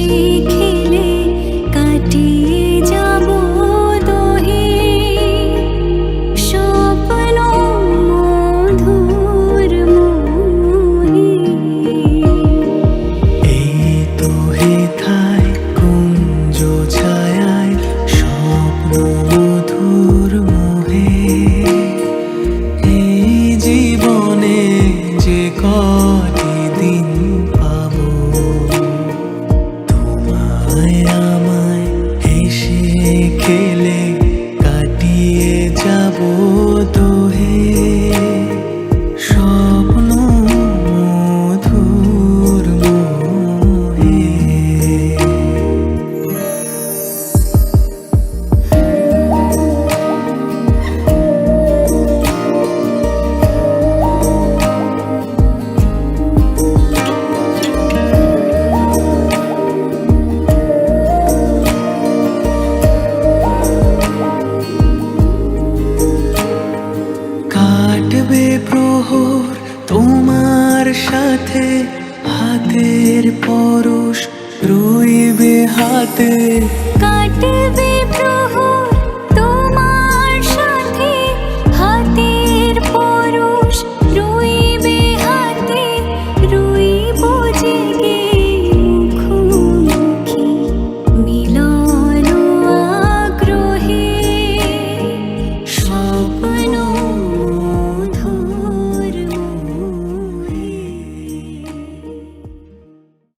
ശിഖിലെ കാറ്റേ কাটবে প্রহর তোমার সাথে। হাতের পরশ রইবে হাতে। কাটবে